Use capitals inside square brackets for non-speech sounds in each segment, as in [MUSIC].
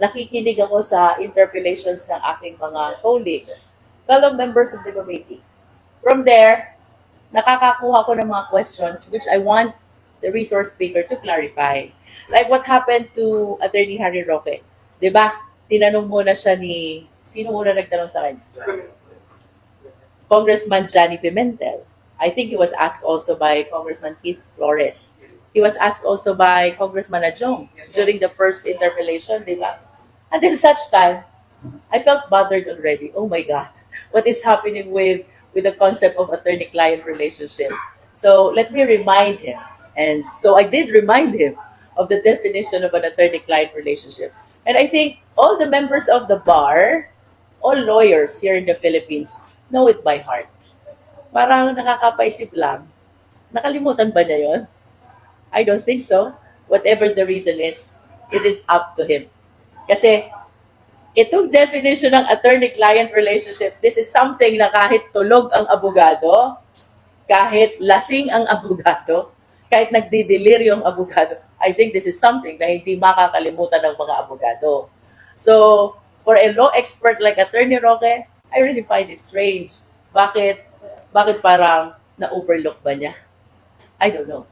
nakikinig ako sa interpellations ng aking mga colleagues, fellow members of the committee. From there, nakakakuha ko ng mga questions which I want the resource speaker to clarify. Like what happened to Attorney Harry Roque. 'Di ba? Tinanong muna siya ni, sino muna nagtanong sa kanya? Congressman Johnny Pimentel. I think he was asked also by Congressman Keith Flores. He was asked also by Congressman Adjong during the first interpellation, di ba? Then such time, I felt bothered already. Oh my God, what is happening with with the concept of attorney-client relationship? So let me remind him. And so I did remind him of the definition of an attorney-client relationship. And I think all the members of the bar, all lawyers here in the Philippines, know it by heart. Parang nakakapaisip lang. Nakalimutan ba niya? I don't think so. Whatever the reason is, it is up to him. Kasi itong definition ng attorney-client relationship, this is something na kahit tulog ang abogado, kahit lasing ang [LAUGHS] abogado, kahit nagdideliryo ang abogado, I think this is something na hindi makakalimutan ng mga abogado. So, for a law expert like Attorney Roque, I really find it strange. Bakit, bakit parang na-overlook ba niya? I don't know.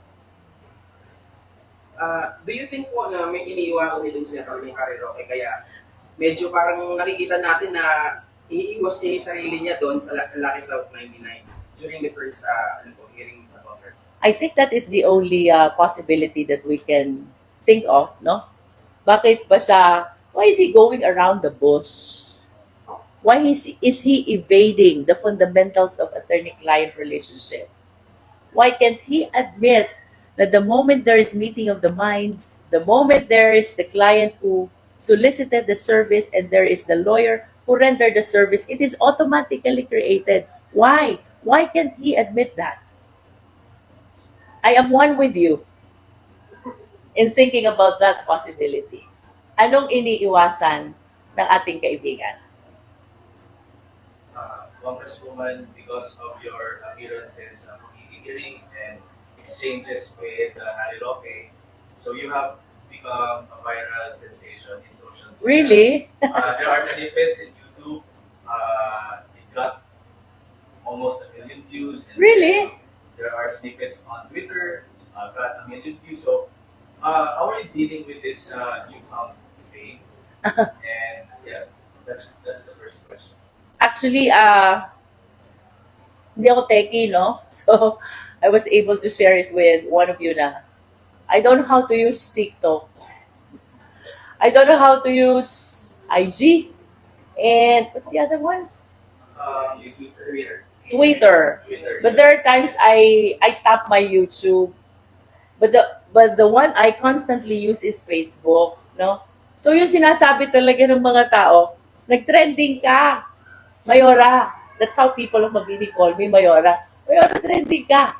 Ah, do you think po na may iniiwasan nitong si Atty. Harry Roque kaya medyo parang nakikita natin na iniiwas niya yung sarili niya doon sa Lucky South 99 during the first uh, ano po, hearing sa Congress? I think that is the only uh, possibility that we can think of, no? Bakit ba siya, why is he going around the bush? Why is, is he evading the fundamentals of attorney-client relationship? Why can't he admit that the moment there is meeting of the minds, the moment there is the client who solicited the service and there is the lawyer who rendered the service, it is automatically created. Why? Why can't he admit that? I am one with you in thinking about that possibility. Anong iniiwasan ng ating kaibigan? uh, Congresswoman, because of your appearances uh, hearings and exchanges with uh, Harry Roque, so you have become a viral sensation in social media. Really? Uh, there are snippets in YouTube. Uh, it got almost a million views. And Really? There are snippets on Twitter. Uh, got a million views. So, uh, how are you dealing with this uh, newfound fame? [LAUGHS] and yeah, that's that's the first question. Actually, uh, hindi ako techie, no? [LAUGHS] So, I was able to share it with one of you na I don't know how to use TikTok. I don't know how to use IG. And what's the other one? Um, Twitter. Twitter. Twitter. But there are times I I tap my YouTube. But the but the one I constantly use is Facebook, no? So yung sinasabi talaga ng mga tao, nag-trending ka. Mayora. That's how people of Mabini call me, Mayora. Mayora, trending ka.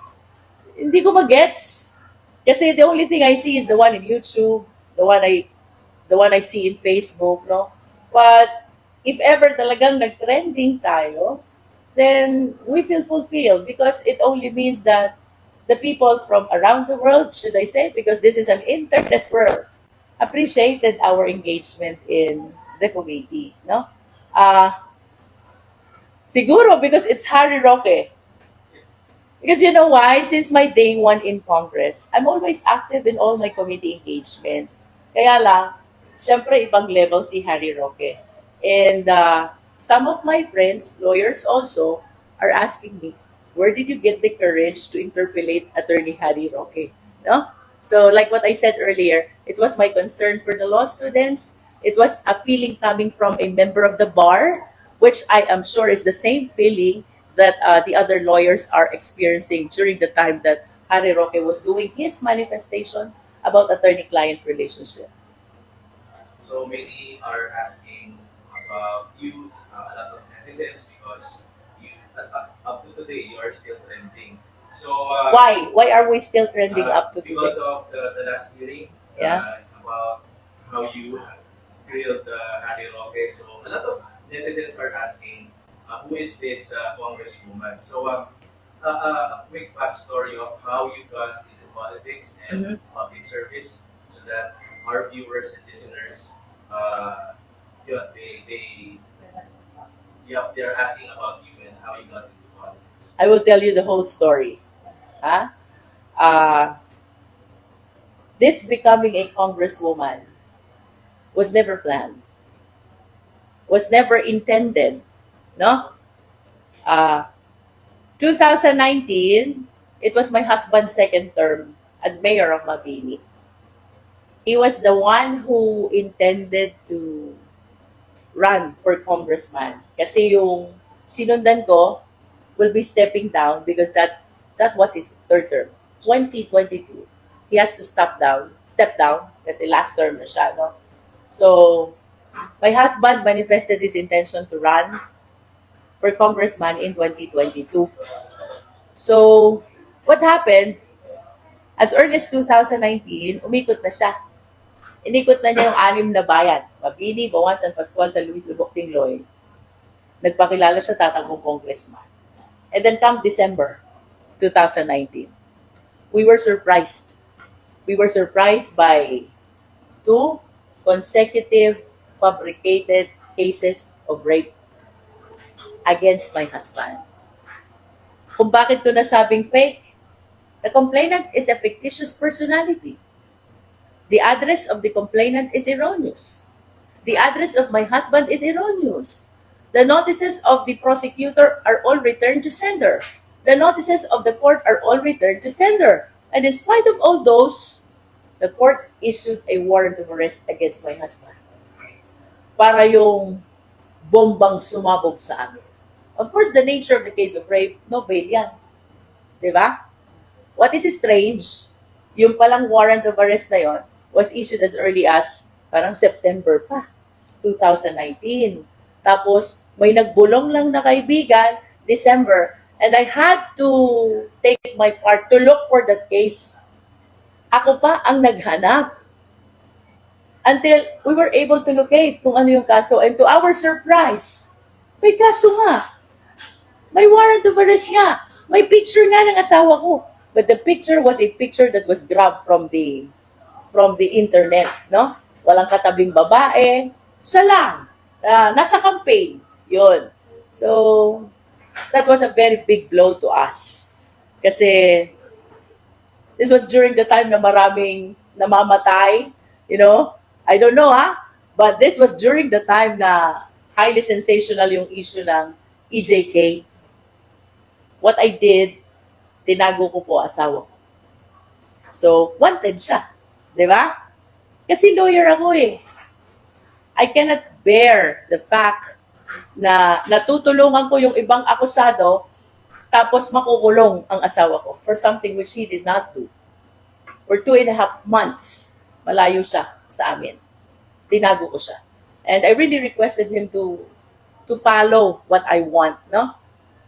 Hindi ko magets. Kasi the only thing I see is the one in YouTube, the one I the one I see in Facebook, no? But if ever talagang nag-trending tayo, then we feel fulfilled because it only means that the people from around the world, should I say, because this is an internet world, appreciated our engagement in the committee, no? Uh, siguro because it's Harry Roque. Because you know why? Since my day one in Congress, I'm always active in all my committee engagements. Kaya lang, syempre ibang level si Harry Roque. And uh, some of my friends, lawyers also, are asking me, where did you get the courage to interpellate Attorney Harry Roque? No? So, like what I said earlier, it was my concern for the law students. It was a feeling coming from a member of the bar, which I am sure is the same feeling that uh, the other lawyers are experiencing during the time that Harry Roque was doing his manifestation about attorney-client relationship. So many are asking about you, uh, a lot of netizens, because you, uh, uh, up to today, you are still trending. So, uh, Why? Why are we still trending uh, up to Because today? Because of the, the last hearing Yeah. uh, about how you grilled uh, Harry Roque. So, a lot of netizens are asking, who is this uh, congresswoman? So, um, uh, uh, a quick backstory of how you got into politics and Mhm. public service so that our viewers and listeners uh, yun, they, they, yeah, they're asking about you and how you got into politics. I will tell you the whole story. Huh? Uh, this becoming a congresswoman was never planned, was never intended. No? Uh, 2019, it was my husband's second term as mayor of Mabini. He was the one who intended to run for congressman. Kasi yung sinundan ko, will be stepping down because that that was his third term. 2022. He has to step down, step down kasi last term na siya, no? So, my husband manifested his intention to run for congressman in 2022. So, what happened? As early as 2019, umikot na siya. Inikot na niya yung anim na bayan. Mabini, Bawan, San Pascual, San Luis, Lubok, Tingloy. Nagpakilala siya tatakbong congressman. And then come December 2019, we were surprised. We were surprised by two consecutive fabricated cases of rape against my husband. Kung bakit ko nasabing fake? The complainant is a fictitious personality. The address of the complainant is erroneous. The address of my husband is erroneous. The notices of the prosecutor are all returned to sender. The notices of the court are all returned to sender. And in spite of all those, the court issued a warrant of arrest against my husband. Para yung bombang sumabog sa amin. Of course, the nature of the case of rape, no bail yan. Di ba? What is strange, yung palang warrant of arrest na yon was issued as early as parang September pa, 2019. Tapos, may nagbulong lang na kaibigan, December, and I had to take my part to look for that case. Ako pa ang naghanap. Until we were able to locate kung ano yung kaso. And to our surprise, may kaso nga. May warrant of arrest nga. May picture nga ng asawa ko. But the picture was a picture that was grabbed from the from the internet, no? Walang katabing babae. Siya lang. Ah, nasa campaign. Yun. So, that was a very big blow to us. Kasi, this was during the time na maraming namamatay, you know? I don't know, ha? But this was during the time na highly sensational yung issue ng EJK. What I did, tinago ko po asawa ko. So, wanted siya. Di ba? Kasi lawyer ako eh. I cannot bear the fact na natutulungan ko yung ibang akusado tapos makukulong ang asawa ko for something which he did not do. For two and a half months, malayo siya sa amin. Tinago ko siya. And I really requested him to to follow what I want, no?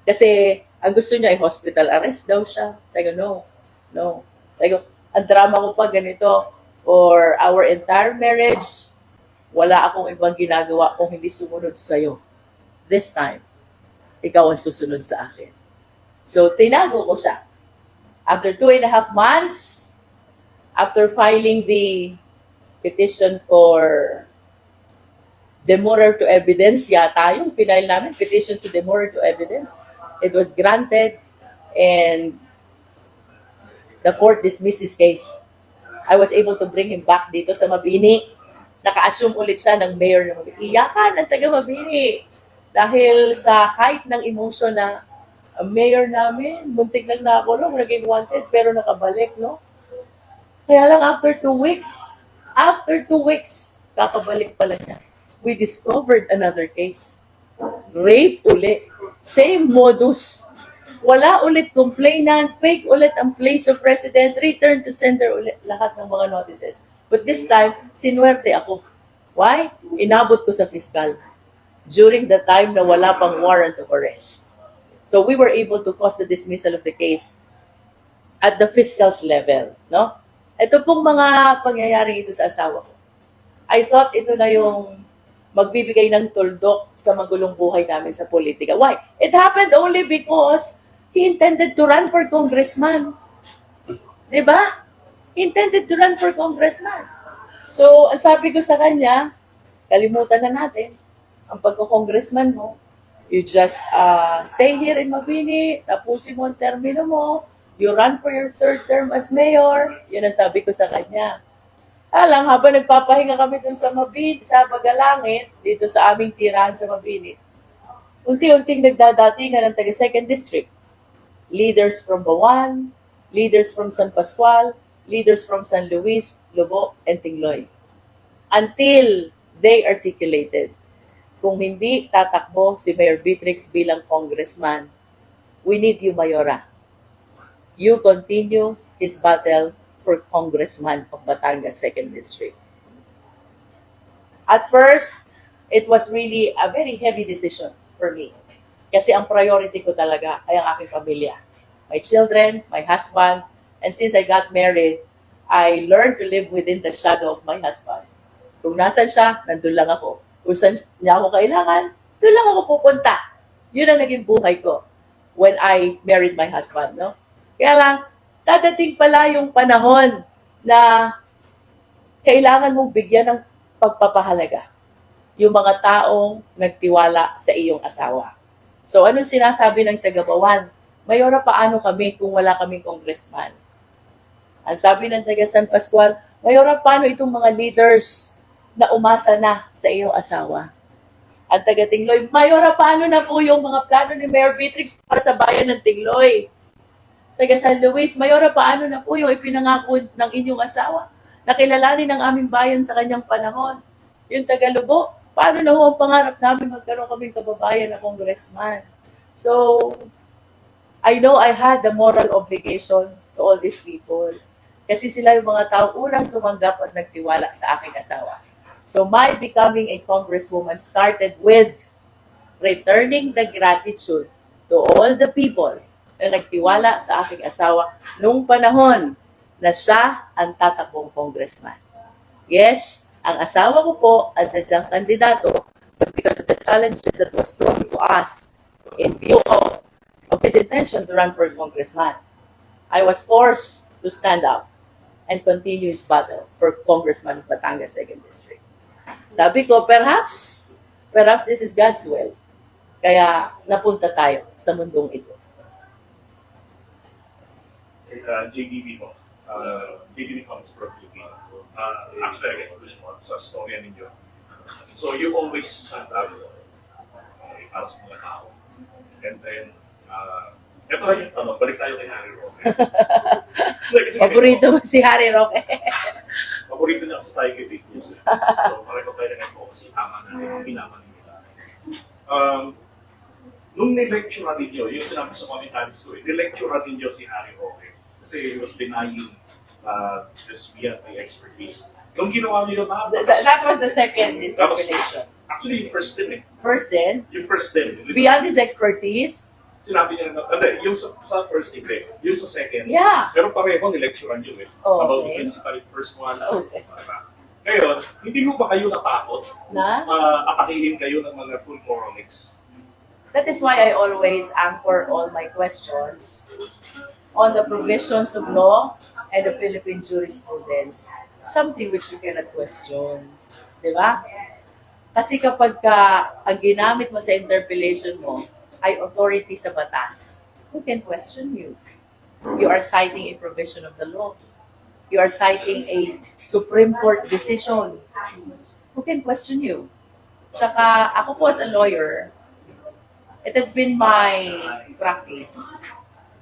Kasi ang gusto niya ay hospital arrest daw siya. Sabi ko, no, no. Sabi ko, ang drama ko pa ganito, for our entire marriage, wala akong ibang ginagawa kung hindi sumunod sa'yo. This time, ikaw ang susunod sa akin. So, tinago ko siya. After two and a half months, after filing the petition for demurrer to evidence, yata yung final namin, petition to demurrer to evidence. It was granted and the court dismissed his case. I was able to bring him back dito sa Mabini. Naka-assume ulit siya ng mayor ng Mabini. Iyakan ang taga Mabini. Dahil sa height ng emotion na mayor namin, muntik lang nakulong, naging wanted, pero nakabalik, no? Kaya lang after two weeks, after two weeks, kakabalik pala niya. We discovered another case. Rape uli. Same modus. Wala ulit complainant, fake ulit ang place of residence, return to sender ulit lahat ng mga notices. But this time, sinuwerte ako. Why? Inabot ko sa fiscal during the time na wala pang warrant of arrest. So we were able to cause the dismissal of the case at the fiscal's level, no? Ito pong mga pangyayari ito sa asawa ko. I thought ito na yung magbibigay ng tuldok sa magulong buhay namin sa politika. Why? It happened only because he intended to run for congressman. Di ba? Intended to run for congressman. So, ang sabi ko sa kanya, kalimutan na natin ang pagko-congressman mo. You just uh, stay here in Mabini, tapusin mo ang termino mo, you run for your third term as mayor. Yun ang sabi ko sa kanya. Alam, habang nagpapahinga kami dun sa Mabini, sa Bagalangit, dito sa aming tirahan sa Mabini, unti-unting nagdadatingan ng taga second district. Leaders from Bawan, leaders from San Pascual, leaders from San Luis, Lobo, and Tingloy. Until they articulated, kung hindi tatakbo si Mayor Beatrix bilang congressman, we need you, Mayora. You continue his battle for congressman of Batangas 2nd District. At first, it was really a very heavy decision for me. Kasi ang priority ko talaga ay ang aking pamilya. My children, my husband, and since I got married, I learned to live within the shadow of my husband. Kung nasan siya, nandun lang ako. Kung saan niya ako kailangan, doon lang ako pupunta. Yun ang naging buhay ko when I married my husband, no? Kaya lang, dadating pala yung panahon na kailangan mong bigyan ng pagpapahalaga yung mga taong nagtiwala sa iyong asawa. So, anong sinasabi ng taga-Bawan? Mayora, paano kami kung wala kaming congressman? Ang sabi ng taga San Pascual, Mayora, paano itong mga leaders na umasa na sa iyong asawa? Ang taga Tingloy, Mayora, paano na po yung mga plano ni Mayor Beatrix para sa bayan ng Tingloy? Taga San Luis, Mayora, paano na po yung ipinangako ng inyong asawa? Nakilalanin ng aming bayan sa kanyang panahon. Yung taga Lubo, paano na ho ang pangarap namin magkaroon kaming kababayan na congressman? So, I know I had the moral obligation to all these people. Kasi sila yung mga tao unang tumanggap at nagtiwala sa aking asawa. So my becoming a congresswoman started with returning the gratitude to all the people na nagtiwala sa aking asawa nung panahon na siya ang tatakbong congressman. Yes, ang asawa ko po ang sadyang kandidato but because of the challenges that was thrown to us in view of, of his intention to run for congressman, I was forced to stand up and continue his battle for congressman of Batangas 2nd District. Sabi ko, perhaps, perhaps this is God's will. Kaya napunta tayo sa mundong ito. Uh, JDB mo, uh, JDB Comics for Philippines. Uh, actually, I get this one sa storya ninyo. So, you always stand up uh, para sa mga tao. And then, uh, ito lang yung tanong, balik tayo kay Harry Roque. [LAUGHS] Paborito mo si Harry Roque. [LAUGHS] Paborito niya kasi [LAUGHS] tayo kay Big News. eh. So, pareho tayo na po kasi tama na rin ang pinaman nila. Um, nung ni-lecture ninyo, yung sinabi sa commentaries ko, ni-lecture ninyo si Harry Roque. Kasi he was denying uh, this BFA expertise. Yung ginawa niyo na, Th- th- that was the second interpellation. actually yung first din eh. First then, Yung first din. beyond his expertise, Sinabi niya na, hindi, yung sa, sa first hindi. Yung sa second. yeah. Pero pareho ni-lecturean yun eh. Oh, About okay. principal first one. Okay. Diba? Ngayon, hindi ho ba kayo natakot Na? uh, atakihin kayo ng mga full moronics. That is why I always anchor all my questions on the provisions of law and the Philippine jurisprudence. Something which you cannot question. Di ba? Kasi kapag ka, ang ginamit mo sa interpellation mo ay authority sa batas, who can question you? You are citing a provision of the law. You are citing a Supreme Court decision. Who can question you? Tsaka, ako po as a lawyer, it has been my practice.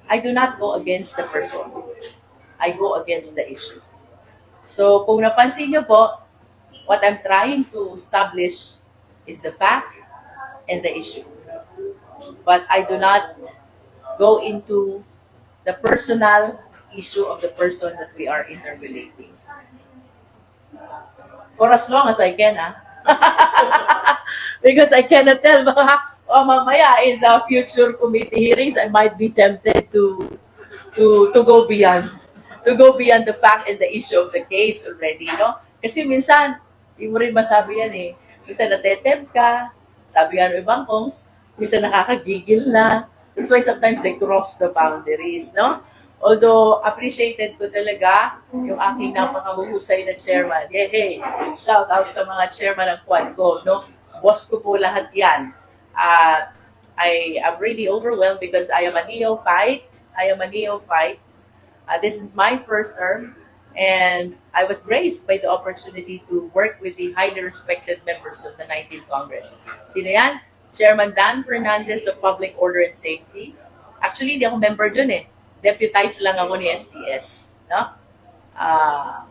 I do not go against the person. I go against the issue. So, kung napansin nyo po, what I'm trying to establish is the fact and the issue. But I do not go into the personal issue of the person that we are interrelating. For as long as I can, ah. [LAUGHS] because I cannot tell oh, mamaya in the future committee hearings I might be tempted to to to go beyond to go beyond the fact and the issue of the case already no kasi minsan hindi mo rin masabi yan eh minsan natetempt ka sabi nga ng ibang kongs minsan nakakagigil na that's why sometimes they cross the boundaries no Although, appreciated ko talaga yung aking napakahuhusay na chairman. Hey, hey, shout out sa mga chairman ng Quadco, no? Boss ko po lahat yan. At I am really overwhelmed because I am a neophyte. I am a neophyte. Uh, this is my first term, and I was graced by the opportunity to work with the highly respected members of the 19th Congress. Sino yan? Chairman Dan Fernandez of Public Order and Safety. Actually, hindi ako member dun eh. Deputized lang ako ni STS. No? Uh,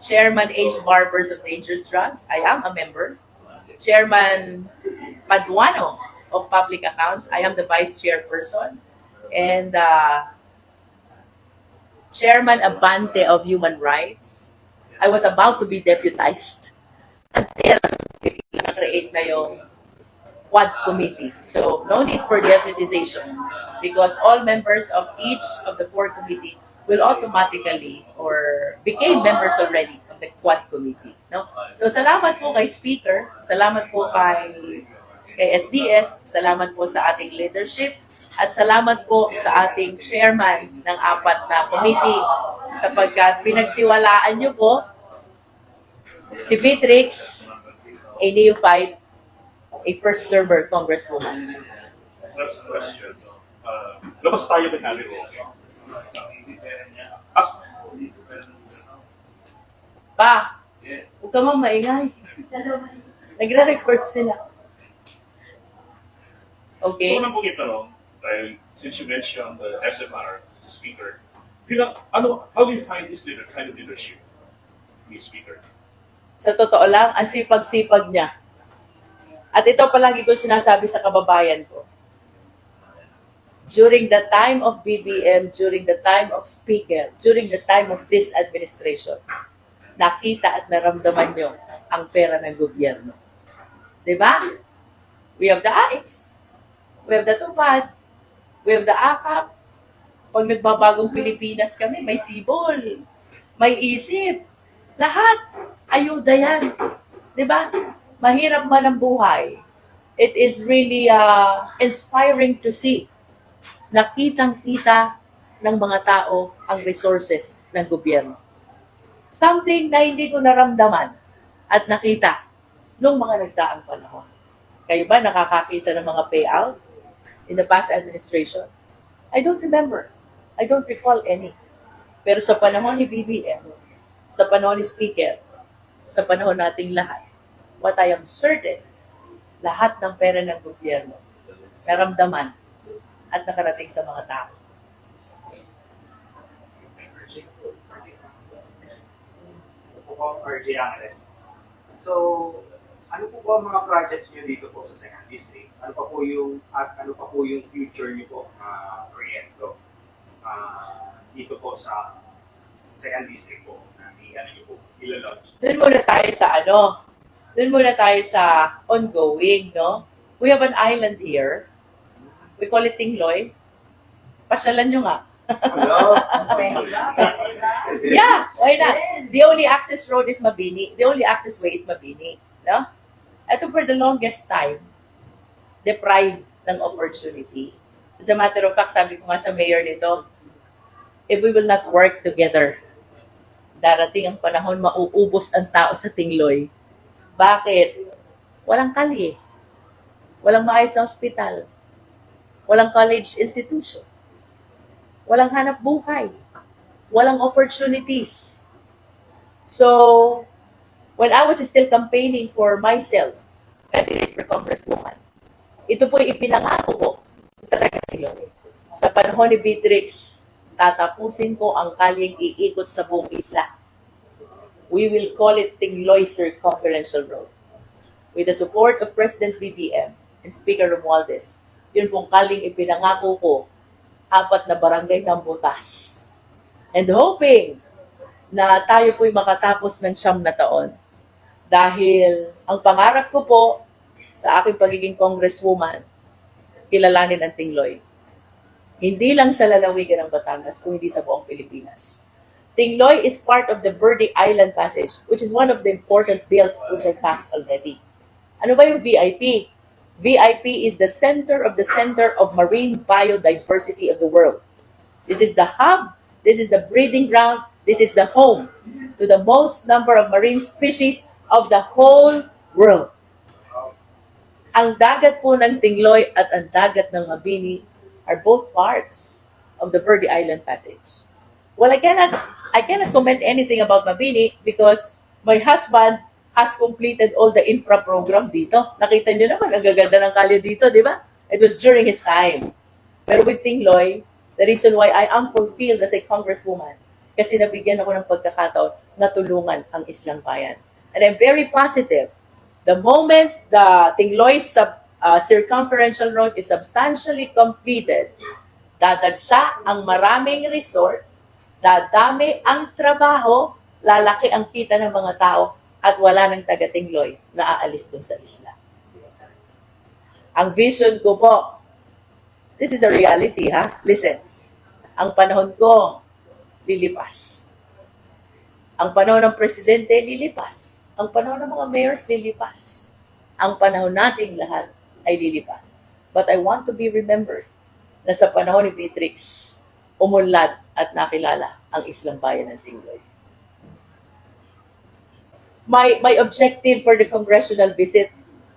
Chairman Ace Barbers of Dangerous Drugs. I am a member. Chairman Paduano of Public Accounts. I am the Vice Chairperson. And uh, Chairman Abante of Human Rights. I was about to be deputized until na-create na yung Quad Committee. So, no need for deputization because all members of each of the four committee will automatically or became members already of the Quad Committee. No? So, salamat po kay Speaker, salamat po kay, kay SDS, salamat po sa ating leadership, at salamat po sa ating chairman ng apat na committee sapagkat pinagtiwalaan niyo po si Beatrix, a neophyte, a first-termer congresswoman. First question. Uh, labas tayo Harry Roque. As, Pa, huwag ka mang maingay. Nagre-record sila. Okay? So, unang pong itanong, dahil since you mentioned the SMR, the speaker, bilang, ano, how do you find this leader, kind of leadership, ni speaker? Sa totoo lang, ang sipag-sipag niya. At ito palagi ko sinasabi sa kababayan ko. During the time of BBM, during the time of speaker, during the time of this administration, nakita at naramdaman nyo ang pera ng gobyerno. Di ba? We have the AIX. We have the TUPAD. We have the AKAP. Pag nagbabagong Pilipinas kami, may sibol. May isip. Lahat. Ayuda yan. Di ba? Mahirap man ang buhay. It is really uh, inspiring to see. Nakitang-kita ng mga tao ang resources ng gobyerno. Something na hindi ko naramdaman at nakita nung mga nagdaang panahon. Kayo ba nakakakita ng mga payout in the past administration? I don't remember. I don't recall any. Pero sa panahon ni BBM, sa panahon ni Speaker, sa panahon nating lahat, what I am certain, lahat ng pera ng gobyerno, naramdaman at nakarating sa mga tao. So, ano po ba ang mga projects niyo dito po sa second district? Ano pa po yung, at ano pa po yung future niyo po, uh, proyekto ah, dito po sa second district po na ano niyo po, ilalunch? Doon muna tayo sa ano, doon muna tayo sa ongoing, no? We have an island here. We call it Tingloy. Pasyalan nyo nga. Hello? Yeah, why not? The only access road is Mabini. The only access way is Mabini. No? Ito for the longest time, deprived ng opportunity. As a matter of fact, sabi ko nga sa mayor nito, if we will not work together, darating ang panahon mauubos ang tao sa Tingloy. Bakit? Walang kalye. Walang maayos na ospital. Walang college institution. Walang hanap buhay. Walang opportunities. So, when I was still campaigning for myself, candidate for congresswoman, ito po ipinangako ko sa Tagailo. Sa panahon ni Beatrix, tatapusin ko ang kalyeng iikot sa buong isla. We will call it Tingloy Circumferential Road. With the support of President BBM and Speaker Romualdez, yun pong kaling ipinangako ko apat na barangay ng butas. And hoping na tayo po'y makatapos ng siyam na taon. Dahil ang pangarap ko po sa aking pagiging congresswoman, kilalanin ang Tingloy. Hindi lang sa lalawigan ng Batangas, kung hindi sa buong Pilipinas. Tingloy is part of the Verde Island Passage, which is one of the important bills which I passed already. Ano ba yung VIP? VIP is the center of the center of marine biodiversity of the world. This is the hub. This is the breeding ground. This is the home to the most number of marine species of the whole world. Ang dagat po ng Tingloy at ang dagat ng Mabini are both parts of the Verde Island Passage. Well, I cannot, I cannot comment anything about Mabini because my husband has completed all the infra program dito. Nakita niyo naman, ang gaganda ng kalye dito, di ba? It was during his time. Pero with Tingloy, the reason why I am fulfilled as a congresswoman, kasi nabigyan ako ng pagkakataon na tulungan ang Islang Bayan. And I'm very positive. The moment the Tingloy sub, uh, circumferential road is substantially completed, dadagsa ang maraming resort, dadami ang trabaho, lalaki ang kita ng mga tao, at wala ng taga-Tingloy na aalis dun sa isla. Ang vision ko po, this is a reality ha, listen, ang panahon ko, lilipas. Ang panahon ng presidente, lilipas. Ang panahon ng mga mayors, lilipas. Ang panahon nating lahat ay lilipas. But I want to be remembered na sa panahon ni Beatrix, umunlad at nakilala ang Islang Bayan ng Tingloy. My, my objective for the congressional visit,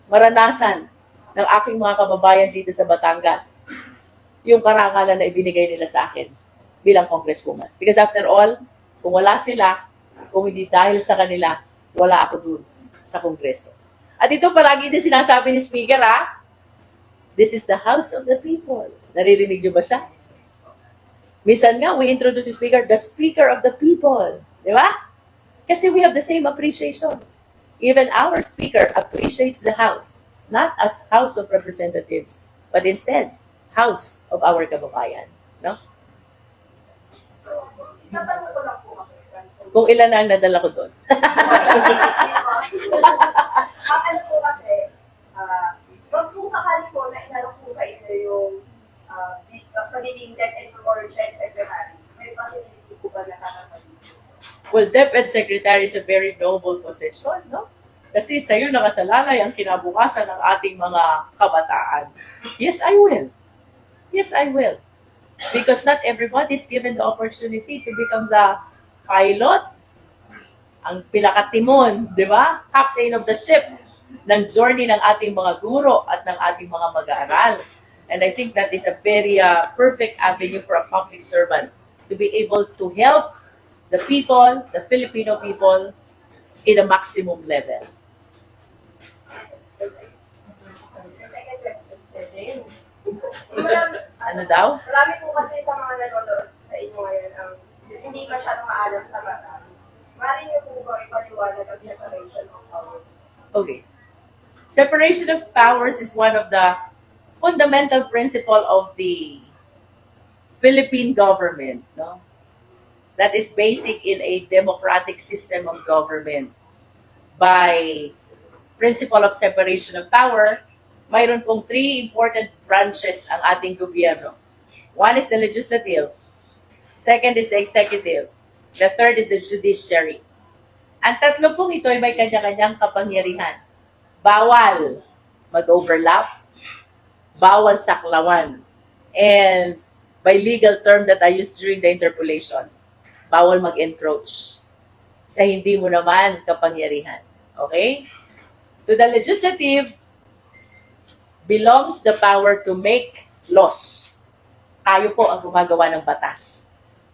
maranasan ng aking mga kababayan dito sa Batangas yung karangalan na ibinigay nila sa akin bilang congresswoman. Because after all, kung wala sila, kung hindi dahil sa kanila, wala ako dun sa kongreso. At ito palagi din sinasabi ni Speaker, ha? This is the house of the people. Naririnig niyo ba siya? Minsan nga, we introduce si Speaker, the Speaker of the people. Di ba? Kasi we have the same appreciation. Even our Speaker appreciates the House, not as House of Representatives, but instead, House of our kababayan. No? Kasi. Kung ilan na ang nadala ko doon. [LAUGHS] Ang ano po kasi, ah, wag po sakali po na inalok po sa inyo yung ah, pagiging debt and or debt secretary. May possibility po ba na kakapagin? Well, DepEd Secretary is a very noble position, no? Kasi sa'yo nakasalalay ang kinabukasan ng ating mga kabataan. Yes, I will. Yes, I will. Because not everybody is given the opportunity to become the pilot, ang pinakatimon, di ba? Captain of the ship ng journey ng ating mga guro at ng ating mga mag-aaral. And I think that is a very uh, perfect avenue for a public servant to be able to help the people, the Filipino people, in a maximum level. Ano daw? marami po kasi sa mga nanonood sa inyo ngayon ang hindi masyadong maalam sa batas. Niyo po ba ipaliwanag ang separation of powers? Okay. Separation of powers is one of the fundamental principle of the Philippine government, no? That is basic in a democratic system of government. By principle of separation of power, mayroon pong three important branches ang ating gobyerno. One is the legislative, second is the executive, the third is the judiciary. Ang tatlo pong ito ay may kanya-kanyang kapangyarihan. Bawal mag-overlap, bawal saklawan. And by legal term that I used during the interpolation, bawal mag-encroach sa hindi mo naman kapangyarihan. Okay? To the legislative belongs the power to make laws. Tayo po ang gumagawa ng batas.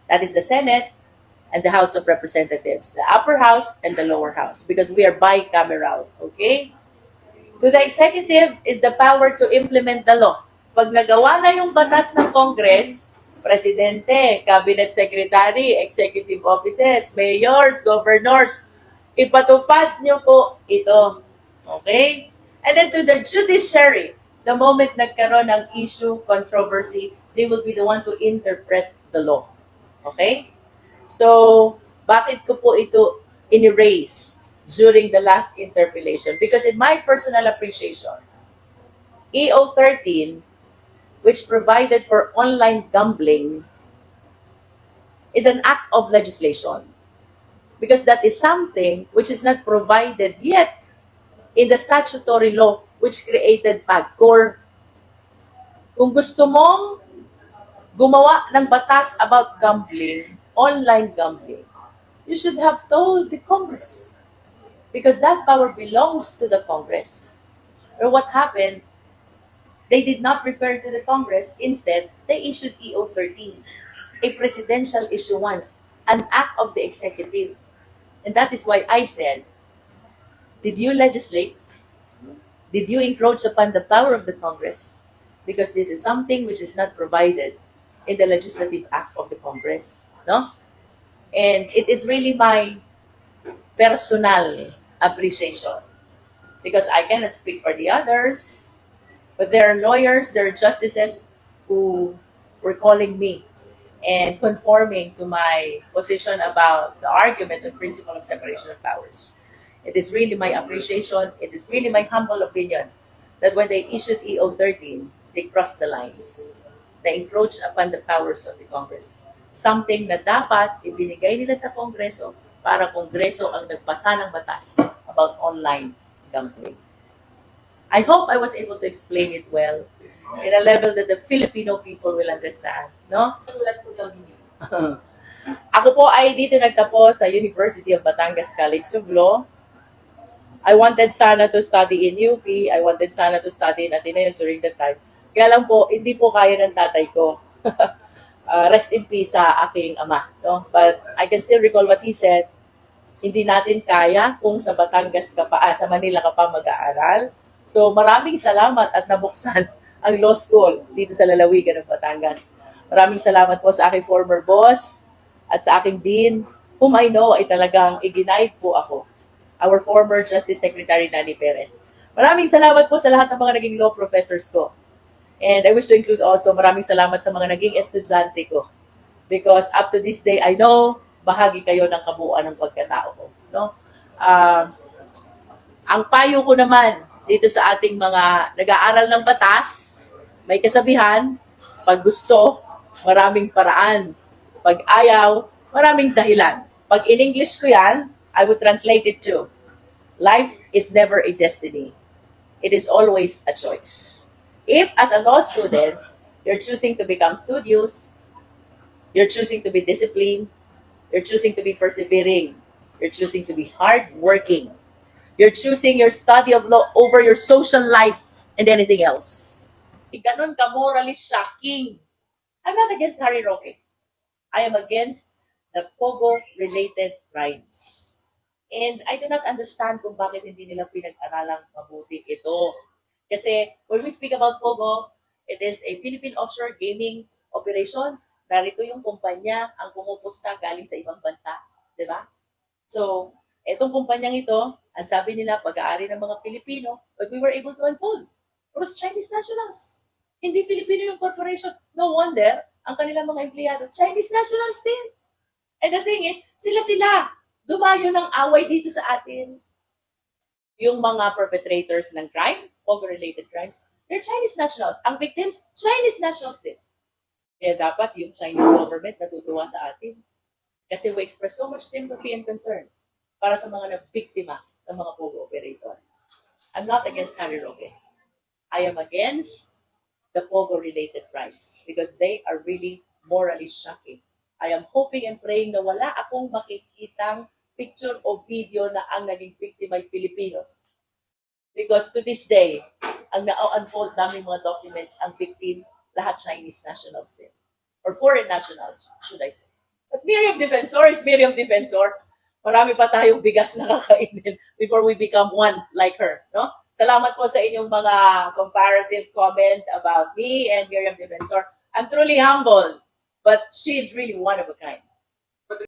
That is the Senate and the House of Representatives, the upper house and the lower house, because we are bicameral. Okay? To the executive is the power to implement the law. Pag nagawa na yung batas ng Congress, Presidente, Cabinet Secretary, Executive Offices, Mayors, Governors, ipatupad nyo po ito. Okay? And then to the judiciary, the moment nagkaroon ng issue, controversy, they will be the one to interpret the law. Okay? So, bakit ko po ito in-erase during the last interpellation? Because in my personal appreciation, EO 13, which provided for online gambling, is an act of legislation. Because that is something which is not provided yet in the statutory law which created PAGCOR. Kung gusto mong gumawa ng batas about gambling, online gambling, you should have told the Congress. Because that power belongs to the Congress. Or what happened, they did not refer to the Congress. Instead, they issued EO 13, a presidential issuance, an act of the executive. And that is why I said, did you legislate? Did you encroach upon the power of the Congress? Because this is something which is not provided in the Legislative Act of the Congress. No? And it is really my personal appreciation. Because I cannot speak for the others, but there are lawyers, there are justices who were calling me and conforming to my position about the argument of principle of separation of powers. It is really my appreciation, it is really my humble opinion that when they issued EO 13, they crossed the lines. They encroached upon the powers of the Congress. Something na dapat ibinigay nila sa Kongreso para Kongreso ang nagpasa ng batas about online gambling. I hope I was able to explain it well in a level that the Filipino people will understand. No? Tulad po daw ninyo. [LAUGHS] Ako po ay dito nagtapos sa University of Batangas College of Law. I wanted sana to study in UP. I wanted sana to study in Ateneo during that time. Kaya lang po, hindi po kaya ng tatay ko. [LAUGHS] Uh, rest in peace sa aking ama. No? But I can still recall what he said. Hindi natin kaya kung sa Batangas ka pa, ah, sa Manila ka pa mag-aaral. So maraming salamat at nabuksan [LAUGHS] ang law school dito sa lalawigan ng Batangas. Maraming salamat po sa aking former boss at sa aking dean, whom I know ay talagang iginive po ako. Our former Justice Secretary Nani Perez. Maraming salamat po sa lahat ng mga naging law professors ko. And I wish to include also maraming salamat sa mga naging estudyante ko. Because up to this day, I know bahagi kayo ng kabuuan ng pagkatao ko. No? Ah, ang payo ko naman dito sa ating mga nag-aaral ng batas, may kasabihan, pag gusto, maraming paraan. Pag ayaw, maraming dahilan. Pag in English ko yan, I would translate it to, life is never a destiny. It is always a choice. If, as a law student, you're choosing to become studious, you're choosing to be disciplined, you're choosing to be persevering, you're choosing to be hardworking, you're choosing your study of law over your social life and anything else. Ganon ka morally shocking. I'm not against Harry Roque. I am against the Pogo-related crimes. And I do not understand kung bakit hindi nila pinag-aralang mabuti ito. Kasi when we speak about Pogo, it is a Philippine offshore gaming operation. Narito yung kumpanya ang pumupusta galing sa ibang bansa. Di ba? So, etong kumpanyang ito, ang sabi nila, pag-aari ng mga Pilipino, but we were able to unfold. Was Chinese nationals. Hindi Filipino yung corporation. No wonder, ang kanilang mga empleyado, Chinese nationals din. And the thing is, sila-sila, dumayo ng away dito sa atin. Yung mga perpetrators ng crime, Pogo-related crimes, they're Chinese nationals. Ang victims, Chinese nationals din. Kaya dapat yung Chinese government natutuwa sa atin. Kasi we express so much sympathy and concern para sa mga nabiktima ng mga Pogo operator. I'm not against Roque. I am against the Pogo-related crimes because they are really morally shocking. I am hoping and praying na wala akong makikitang picture o video na ang naging biktima ay Pilipino. Because to this day, ang na-unfold namin mga documents, ang victim, lahat Chinese nationals din. Or foreign nationals, should I say. But Miriam Defensor is Miriam Defensor. Marami pa tayong bigas na kakainin [LAUGHS] before we become one like her. No? Salamat po sa inyong mga comparative comment about me and Miriam Defensor. I'm truly humbled, but she's really one of a kind.